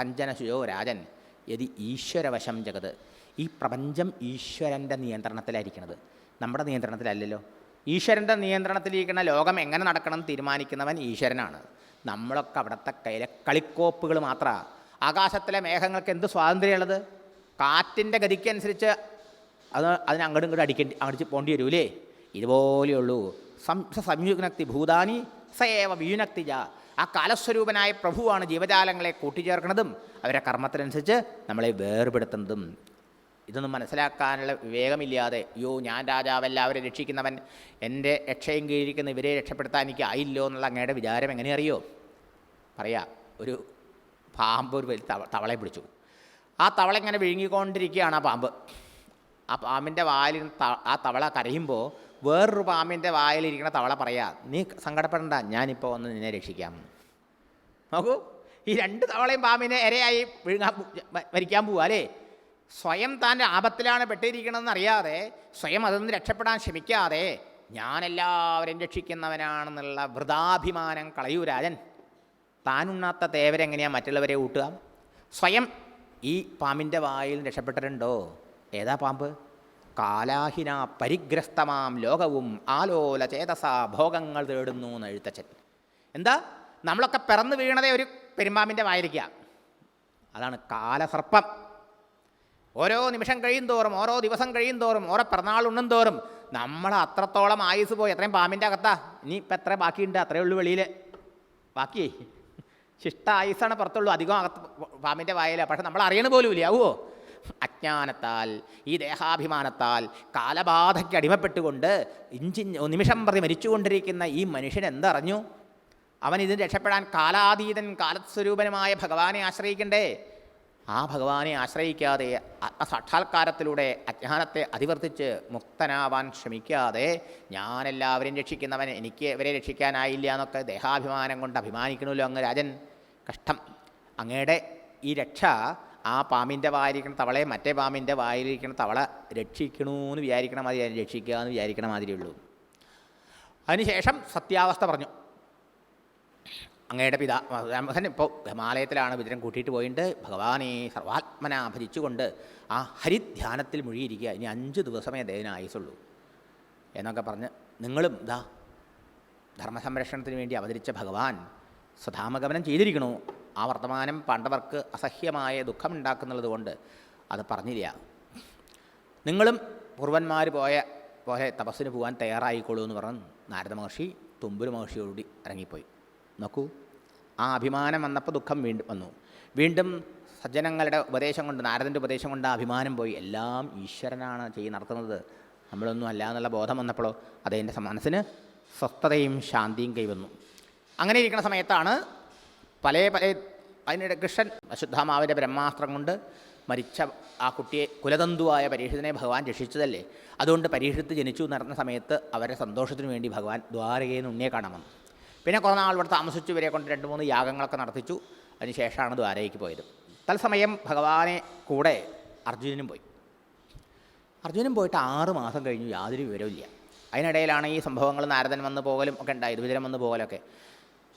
കഞ്ചന ശുചോ രാജൻ. യതി ഈശ്വരവശം ജഗത്. ഈ പ്രപഞ്ചം ഈശ്വരന്റെ നിയന്ത്രണത്തിലായിരിക്കണത്. നമ്മുടെ നിയന്ത്രണത്തിലല്ലല്ലോ? ഈശ്വരന്റെ നിയന്ത്രണത്തിലിരിക്കുന്ന ലോകം എങ്ങനെ നടക്കണം തീരുമാനിക്കുന്നവൻ ഈശ്വരനാണ്. നമ്മളൊക്കെ അവിടുത്തെ കയ്യിലെ കളിക്കോപ്പുകൾ മാത്രമാണ് ആകാശത്തിലെ മേഘങ്ങൾക്ക് എന്ത് സ്വാതന്ത്ര്യമുള്ളത്? കാറ്റിന്റെ ഗതിക്കനുസരിച്ച് അത് അതിന് അങ്ങോട്ടും ഇങ്ങോട്ടും അടിക്കേണ്ടി അടിച്ച് പോകേണ്ടി വരൂലേ? ഇതുപോലെയുള്ളൂ. സംസ സംയുഗ്നക്തി ഭൂതാനി സേവ വ്യൂനക്തിജ ആ കാലസ്വരൂപനായ പ്രഭുവാണ് ജീവജാലങ്ങളെ കൂട്ടിച്ചേർക്കുന്നതും അവരെ കർമ്മത്തിനനുസരിച്ച് നമ്മളെ വേർപെടുത്തുന്നതും. ഇതൊന്നും മനസ്സിലാക്കാനുള്ള വിവേകമില്ലാതെ അയ്യോ ഞാൻ രാജാവല്ല അവരെ രക്ഷിക്കുന്നവൻ എന്റെ രക്ഷയും കീഴിരിക്കുന്ന ഇവരെ രക്ഷപ്പെടുത്താൻ എനിക്ക് ആയില്ലോ എന്നുള്ള അങ്ങയുടെ വിചാരം എങ്ങനെ അറിയോ പറയാ ഒരു പാമ്പ് ഒരു വലിയ തവ തവളയെ പിടിച്ചു. ആ തവള ഇങ്ങനെ വിഴുങ്ങിക്കൊണ്ടിരിക്കുകയാണ് ആ പാമ്പ്. ആ പാമ്പിന്റെ വായിൽ ത- ആ തവള കരയുമ്പോൾ വേറൊരു പാമ്പിന്റെ വായിലിരിക്കുന്ന തവള പറയാ നീ സങ്കടപ്പെടണ്ട ഞാനിപ്പോൾ വന്ന് നിന്നെ രക്ഷിക്കാം. നോക്കൂ ഈ രണ്ട് തവളയും പാമ്പിനെ ഇരയായി വിഴുങ്ങാൻ മരിക്കാൻ പോവുക അല്ലേ? സ്വയം താൻ ആപത്തിലാണ് പെട്ടിരിക്കണമെന്ന് അറിയാതെ സ്വയം അതിൽ നിന്ന് രക്ഷപ്പെടാൻ ശ്രമിക്കാതെ ഞാനെല്ലാവരെയും രക്ഷിക്കുന്നവനാണെന്നുള്ള വൃതാഭിമാനം കളയൂ രാജൻ. താനുണ്ണാത്ത തേവരെങ്ങനെയാണ് മറ്റുള്ളവരെ ഊട്ടുക? സ്വയം ഈ പാമ്പിന്റെ വായിൽ രക്ഷപ്പെട്ടിട്ടുണ്ടോ? ഏതാ പാമ്പ്? കാലാഹിന പരിഗ്രസ്തമാം ലോകവും ആലോല ചേതസ ഭോഗങ്ങൾ തേടുന്നു എന്ന് എഴുത്തച്ഛൻ. എന്താ? നമ്മളൊക്കെ പിറന്നു വീണതേ ഒരു പെരുമ്പാമ്പിന്റെ വായിരിക്കുക അതാണ് കാലസർപ്പം. ഓരോ നിമിഷം കഴിയും തോറും ഓരോ ദിവസം കഴിയും തോറും ഓരോ പിറന്നാൾ ഉണ്ണും തോറും നമ്മൾ അത്രത്തോളം ആയുസ് പോയി. എത്രയും പാമ്പിന്റെ അകത്താ. ഇനി ഇപ്പം എത്ര ബാക്കിയുണ്ട്? അത്രയേ ഉള്ളൂ വെളിയിൽ. ബാക്കി ശിഷ്ട ആയുസാണ് പുറത്തുള്ളൂ. അധികം അകത്ത് പാമ്പിന്റെ വായില. പക്ഷെ നമ്മൾ അറിയണ പോലും ഇല്ല ആവുമോ അജ്ഞാനത്താൽ ഈ ദേഹാഭിമാനത്താൽ കാലബാധയ്ക്ക് അടിമപ്പെട്ടുകൊണ്ട് ഇഞ്ചി നിമിഷം പ്രതി മരിച്ചുകൊണ്ടിരിക്കുന്ന ഈ മനുഷ്യൻ എന്തറിഞ്ഞു? അവൻ ഇതിന് രക്ഷപ്പെടാൻ കാലാതീതൻ കാലസ്വരൂപനുമായ ഭഗവാനെ ആശ്രയിക്കണ്ടേ? ആ ഭഗവാനെ ആശ്രയിക്കാതെ ആത്മസാക്ഷാത്കാരത്തിലൂടെ അജ്ഞാനത്തെ അതിവർത്തിച്ച് മുക്തനാവാൻ ശ്രമിക്കാതെ ഞാനെല്ലാവരെയും രക്ഷിക്കുന്നവൻ എനിക്ക് ഇവരെ രക്ഷിക്കാനായില്ല എന്നൊക്കെ ദേഹാഭിമാനം കൊണ്ട് അഭിമാനിക്കണമല്ലോ അങ്ങ് രാജൻ. കഷ്ടം. അങ്ങയുടെ ഈ രക്ഷ ആ പാമ്പിന്റെ വായിരിക്കണ തവളയെ മറ്റേ പാമ്പിന്റെ വായിലിരിക്കണ തവള രക്ഷിക്കണമെന്ന് വിചാരിക്കണ മാതിരി രക്ഷിക്കുക എന്ന് വിചാരിക്കണ മാതിരിയുള്ളൂ അതിനുശേഷം സത്യാവസ്ഥ പറഞ്ഞു. അങ്ങയുടെ പിതാ ഇപ്പോൾ ഹിമാലയത്തിലാണ് വിതരം കൂട്ടിയിട്ട് പോയിട്ട് ഭഗവാനെ സർവാത്മന ഭജിച്ചുകൊണ്ട് ആ ഹരിധ്യാനത്തിൽ മുഴുകിയിരിക്കുക. ഇനി അഞ്ച് ദിവസമേ അദ്ദേഹത്തിന് ആയുസുള്ളൂ എന്നൊക്കെ പറഞ്ഞ് നിങ്ങളും ഇതാ ധർമ്മസംരക്ഷണത്തിന് വേണ്ടി അവതരിച്ച ഭഗവാൻ സ്വധാമഗമനം ചെയ്തിരിക്കണു. ആ വർത്തമാനം പാണ്ഡവർക്ക് അസഹ്യമായ ദുഃഖമുണ്ടാക്കുന്നുള്ളത് കൊണ്ട് അത് പറഞ്ഞില്ല. നിങ്ങളും പൂർവന്മാർ പോയ പോലെ തപസ്സിന് പോകാൻ തയ്യാറായിക്കോളൂ എന്ന് പറഞ്ഞ് നാരദ മഹർഷി തുമ്പുരു മഹർഷിയോടി ഇറങ്ങിപ്പോയി. നോക്കൂ ആ അഭിമാനം വന്നപ്പോൾ ദുഃഖം വീണ്ടും വന്നു. വീണ്ടും സജ്ജനങ്ങളുടെ ഉപദേശം കൊണ്ട് നാരദന്റെ ഉപദേശം കൊണ്ട് ആ അഭിമാനം പോയി. എല്ലാം ഈശ്വരനാണ് ചെയ്ത് നടത്തുന്നത്. നമ്മളൊന്നും അല്ല എന്നുള്ള ബോധം വന്നപ്പോഴോ അതെന്റെ മനസ്സിന് സ്വസ്ഥതയും ശാന്തിയും കൈവന്നു. അങ്ങനെ ഇരിക്കുന്ന സമയത്താണ് പല പല അതിനിടെ കൃഷ്ണൻ അശുദ്ധാമാവിന്റെ ബ്രഹ്മാസ്ത്രം കൊണ്ട് മരിച്ച ആ കുട്ടിയെ കുലതന്തുവായ പരീക്ഷത്തിനെ ഭഗവാൻ രക്ഷിച്ചതല്ലേ? അതുകൊണ്ട് പരീക്ഷത്ത് ജനിച്ചു നടന്ന സമയത്ത് അവരെ സന്തോഷത്തിനു വേണ്ടി ഭഗവാൻ ദ്വാരകയിൽ നിന്ന് ഉണ്ണിയെ കാണാൻ വന്നു. പിന്നെ കുറേ നാൾ ഇവിടെ താമസിച്ചു. ഇവരെ കൊണ്ട് രണ്ട് മൂന്ന് യാഗങ്ങളൊക്കെ നടത്തിച്ചു. അതിനുശേഷമാണ് ദ്വാരകയ്ക്ക് പോയത്. തത്സമയം ഭഗവാനെ കൂടെ അർജുനനും പോയി. അർജുനൻ പോയിട്ട് ആറ് മാസം കഴിഞ്ഞു. യാതൊരു വിവരവുമില്ല. അതിനിടയിലാണ് ഈ സംഭവങ്ങൾ നാരദൻ വന്ന് പോകലും ഒക്കെ ഉണ്ടായി ദുരിതം വന്ന് പോകലൊക്കെ.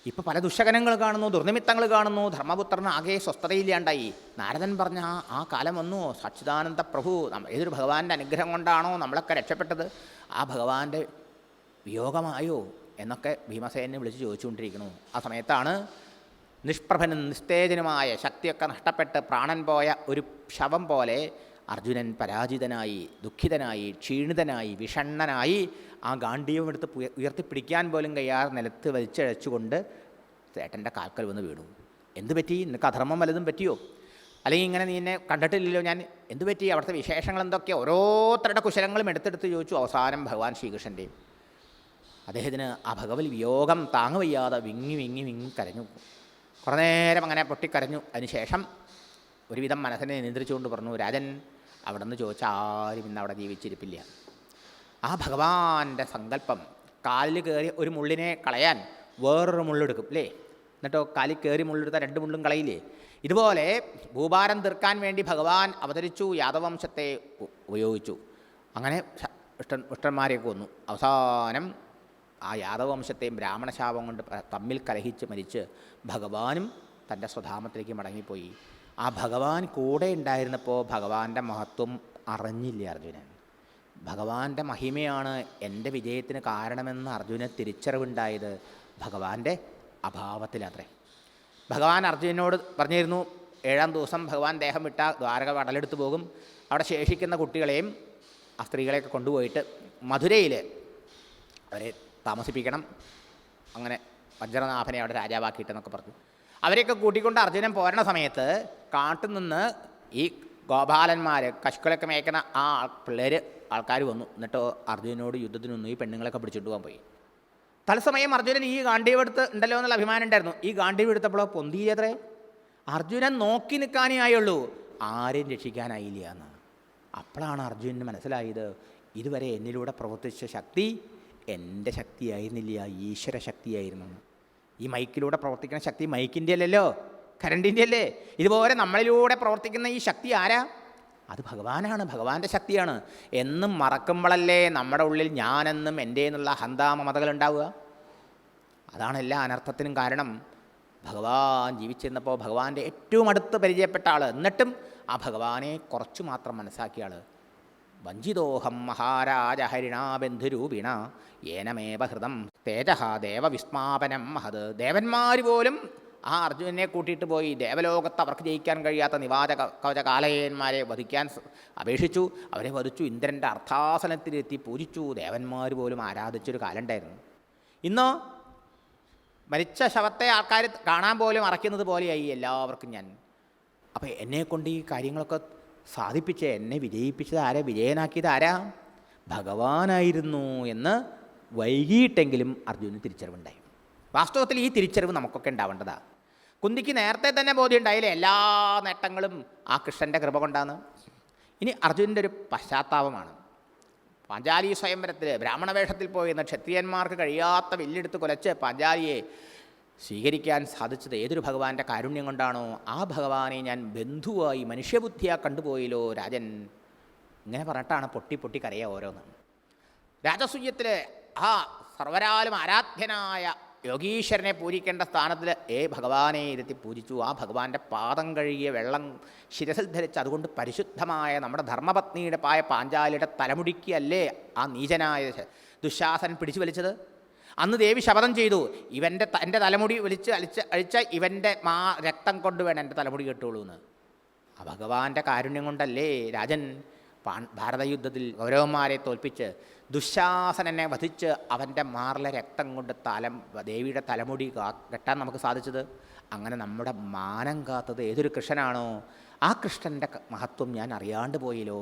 ഇപ്പോൾ പല ദുശകനങ്ങൾ കാണുന്നു ദുർനിമിത്തങ്ങൾ കാണുന്നു ധർമ്മപുത്രന് ആകെ സ്വസ്ഥതയില്ലാണ്ടായി. നാരദൻ പറഞ്ഞ ആ കാലം വന്നു സച്ചിദാനന്ദ പ്രഭു ഏതൊരു ഭഗവാന്റെ അനുഗ്രഹം കൊണ്ടാണോ നമ്മളൊക്കെ രക്ഷപ്പെട്ടത്? ആ ഭഗവാന്റെ വിയോഗമായോ എന്നൊക്കെ ഭീമസേനെ വിളിച്ച് ചോദിച്ചുകൊണ്ടിരിക്കുന്നു. ആ സമയത്താണ് നിഷ്പ്രഭനും നിസ്തേജനുമായ ശക്തിയൊക്കെ നഷ്ടപ്പെട്ട് പ്രാണൻ പോയ ഒരു ശവം പോലെ അർജുനൻ പരാജിതനായി ദുഃഖിതനായി ക്ഷീണിതനായി വിഷണ്ണനായി ആ ഗാന്ഡീവം എടുത്ത് ഉയർത്തിപ്പിടിക്കാൻ പോലും കഴിയാതെ നിലത്ത് വലിച്ചഴച്ചുകൊണ്ട് ചേട്ടന്റെ കാൽക്കൽ വന്ന് വീണു. എന്ത് പറ്റി? നിനക്ക് അധർമ്മം വലതും പറ്റിയോ? അല്ലെങ്കിൽ ഇങ്ങനെ നീ എന്നെ കണ്ടിട്ടില്ലല്ലോ ഞാൻ? എന്ത് പറ്റി? അവിടുത്തെ വിശേഷങ്ങൾ എന്തൊക്കെ? ഓരോരുത്തരുടെ കുശലങ്ങളും എടുത്തെടുത്ത് ചോദിച്ചു അവസാനം ഭഗവാൻ ശ്രീകൃഷ്ണന്റെയും അദ്ദേഹത്തിന് ആ ഭഗവത് വിയോഗം താങ്ങുവയ്യാതെ വിങ്ങി വിങ്ങി വിങ്ങി കരഞ്ഞു. കുറേ നേരം അങ്ങനെ പൊട്ടിക്കരഞ്ഞു. അതിനുശേഷം ഒരുവിധം മനസ്സിനെ നിയന്ത്രിച്ചുകൊണ്ട് പറഞ്ഞു രാജൻ അവിടെ നിന്ന് ചോദിച്ച ആരും ഇന്ന് അവിടെ ജീവിച്ചിരിപ്പില്ല. ആ ഭഗവാന്റെ സങ്കല്പം കാലിൽ കയറി ഒരു മുള്ളിനെ കളയാൻ വേറൊരു മുള്ളെടുക്കും അല്ലേ എന്നിട്ടോ കാലിൽ കയറി മുള്ളെടുത്താൽ രണ്ട് മുള്ളും കളയില്ലേ? ഇതുപോലെ ഭൂഭാരം തീർക്കാൻ വേണ്ടി ഭഗവാൻ അവതരിച്ചു യാദവംശത്തെ ഉപയോഗിച്ചു. അങ്ങനെ ഇഷ്ടൻ ഇഷ്ടന്മാരെ കൊന്നു അവസാനം ആ യാദവംശത്തെയും ബ്രാഹ്മണശാപം കൊണ്ട് തമ്മിൽ കലഹിച്ച് മരിച്ച് ഭഗവാനും തന്റെ സ്വധാമത്തിലേക്ക് മടങ്ങിപ്പോയി. ആ ഭഗവാൻ കൂടെ ഉണ്ടായിരുന്നപ്പോൾ ഭഗവാന്റെ മഹത്വം അറിഞ്ഞില്ല അർജുനൻ. ഭഗവാന്റെ മഹിമയാണ് എന്റെ വിജയത്തിന് കാരണമെന്ന് അർജുന തിരിച്ചറിവുണ്ടായത് ഭഗവാന്റെ അഭാവത്തിലത്രേ. ഭഗവാൻ അർജുനനോട് പറഞ്ഞിരുന്നു ഏഴാം ദിവസം ഭഗവാൻ ദേഹം വിട്ട ദ്വാരക വടലെടുത്ത് പോകും. അവിടെ ശേഷിക്കുന്ന കുട്ടികളെയും ആ സ്ത്രീകളെയൊക്കെ കൊണ്ടുപോയിട്ട് മധുരയിൽ അവരെ താമസിപ്പിക്കണം. അങ്ങനെ വജ്രനാഭനെ അവിടെ രാജാവാക്കിയിട്ടെന്നൊക്കെ പറഞ്ഞു. അവരെയൊക്കെ കൂട്ടിക്കൊണ്ട് അർജുനൻ പോരണ സമയത്ത് കാട്ടിൽ നിന്ന് ഈ ഗോപാലന്മാർ കശുക്കളൊക്കെ മേയ്ക്കുന്ന ആ പിള്ളേർ ആൾക്കാർ വന്നു. എന്നിട്ട് അർജുനോട് യുദ്ധത്തിന് വന്നു. ഈ പെണ്ണുങ്ങളൊക്കെ പിടിച്ചിട്ട് പോകാൻ പോയി. തത്സമയം അർജുനൻ ഈ ഗാന്ധീവ് എടുത്ത് ഉണ്ടല്ലോ എന്നുള്ള അഭിമാനം ഉണ്ടായിരുന്നു. ഈ ഗാന്ധീവ് എടുത്തപ്പോഴോ പൊന്തിയത്രേ? അർജുനൻ നോക്കി നിൽക്കാനേ ആയുള്ളൂ ആരെയും രക്ഷിക്കാനായില്ല എന്ന്. അപ്പോഴാണ് അർജുനന് മനസ്സിലായത് ഇതുവരെ എന്നിലൂടെ പ്രവർത്തിച്ച ശക്തി എന്റെ ശക്തിയായിരുന്നില്ല ഈശ്വര ശക്തിയായിരുന്നു. ഈ മൈക്കിലൂടെ പ്രവർത്തിക്കുന്ന ശക്തി മൈക്കിന്റെ അല്ലല്ലോ കരണ്ടിന്റെ അല്ലേ ഇതുപോലെ നമ്മളിലൂടെ പ്രവർത്തിക്കുന്ന ഈ ശക്തി ആരാ? അത് ഭഗവാനാണ് ഭഗവാന്റെ ശക്തിയാണ്. എന്നും മറക്കുമ്പോഴല്ലേ നമ്മുടെ ഉള്ളിൽ ഞാനെന്നും എന്റെ എന്നുള്ള ഹന്താമമതകൾ ഉണ്ടാവുക? അതാണ് എല്ലാ അനർത്ഥത്തിനും കാരണം. ഭഗവാൻ ജീവിച്ചിരുന്നപ്പോൾ ഭഗവാന്റെ ഏറ്റവും അടുത്ത് പരിചയപ്പെട്ട ആൾ എന്നിട്ടും ആ ഭഗവാനെ കുറച്ചു മാത്രം മനസ്സാക്കിയ ആൾ വഞ്ചിതോഹം മഹാരാജ ഹരിണാബന്ധുരൂപിണ ഏനമേവ ഹൃദം തേജ ദേവവിസ്മാപനം മഹത്. ദേവന്മാർ പോലും ആ അർജുനനെ കൂട്ടിയിട്ട് പോയി ദേവലോകത്ത് അവർക്ക് ജയിക്കാൻ കഴിയാത്ത നിവാച കവച കാലയന്മാരെ വധിക്കാൻ അപേക്ഷിച്ചു. അവരെ വധിച്ചു. ഇന്ദ്രന്റെ അർത്ഥാസനത്തിലെത്തി പൂജിച്ചു. ദേവന്മാർ പോലും ആരാധിച്ചൊരു കാലം ഉണ്ടായിരുന്നു ഇന്നോ മരിച്ച ശവത്തെ ആൾക്കാർ കാണാൻ പോലും അറയ്ക്കുന്നത് പോലെയായി എല്ലാവർക്കും ഞാൻ. അപ്പോൾ എന്നെ കൊണ്ട് ഈ കാര്യങ്ങളൊക്കെ സാധിപ്പിച്ച് എന്നെ വിജയിപ്പിച്ചത് ആരാ? വിജയനാക്കിയത് ആരാ? ഭഗവാനായിരുന്നു എന്ന് വൈകിട്ടെങ്കിലും അർജുനന് തിരിച്ചറിവുണ്ടായി. വാസ്തവത്തിൽ ഈ തിരിച്ചറിവ് നമുക്കൊക്കെ ഉണ്ടാവേണ്ടതാണ് കുന്തിക്ക് നേരത്തെ തന്നെ ബോധ്യം ഉണ്ടായില്ലേ? എല്ലാ നേട്ടങ്ങളും ആ കൃഷ്ണന്റെ കൃപ കൊണ്ടാണ്. ഇനി അർജുനന്റെ ഒരു പശ്ചാത്താപമാണ്. പാഞ്ചാലി സ്വയംവരത്തിൽ ബ്രാഹ്മണവേഷത്തിൽ പോയിരുന്ന ക്ഷത്രിയന്മാർക്ക് കഴിയാത്ത വില്ലെടുത്ത് കൊലച്ച് പാഞ്ചാലിയെ സ്വീകരിക്കാൻ സാധിച്ചത് ഏതൊരു ഭഗവാന്റെ കാരുണ്യം കൊണ്ടാണോ? ആ ഭഗവാനെ ഞാൻ ബന്ധുവായി മനുഷ്യബുദ്ധിയാ കണ്ടുപോയില്ലോ രാജൻ. ഇങ്ങനെ പറഞ്ഞിട്ടാണ് പൊട്ടി പൊട്ടി കരയുക ഓരോന്ന്. രാജസൂയത്തിലെ ആ സർവരാലും ആരാധ്യനായ യോഗീശ്വരനെ പൂജിക്കേണ്ട സ്ഥാനത്തിൽ ഏ ഭഗവാനെ ഇരുത്തി പൂജിച്ചു. ആ ഭഗവാന്റെ പാദം കഴുകിയ വെള്ളം ശിരസിൽ ധരിച്ച് അതുകൊണ്ട് പരിശുദ്ധമായ നമ്മുടെ ധർമ്മപത്നിയുടെ പായ പാഞ്ചാലിയുടെ തലമുടിക്കല്ലേ ആ നീചനായ ദുശാസൻ പിടിച്ചു വലിച്ചത്? അന്ന് ദേവി ശപഥം ചെയ്തു. ഇവന്റെ എന്റെ തലമുടി വലിച്ച് അഴിച്ച് അഴിച്ച ഇവന്റെ മാ രക്തം കൊണ്ട് വേണം എന്റെ തലമുടി കെട്ടുള്ളൂ എന്ന് ആ ഭഗവാന്റെ കാരുണ്യം കൊണ്ടല്ലേ രാജൻ ഭാരതയുദ്ധത്തിൽ കൗരവന്മാരെ തോൽപ്പിച്ച് ദുശാസനനെ വധിച്ച് അവന്റെ മാറിലെ രക്തം കൊണ്ട് തലം ദേവിയുടെ തലമുടി കെട്ടാൻ നമുക്ക് സാധിച്ചത്? അങ്ങനെ നമ്മുടെ മാനം കാത്തത് ഏതൊരു കൃഷ്ണനാണോ? ആ കൃഷ്ണന്റെ മഹത്വം ഞാൻ അറിയാണ്ട് പോയല്ലോ.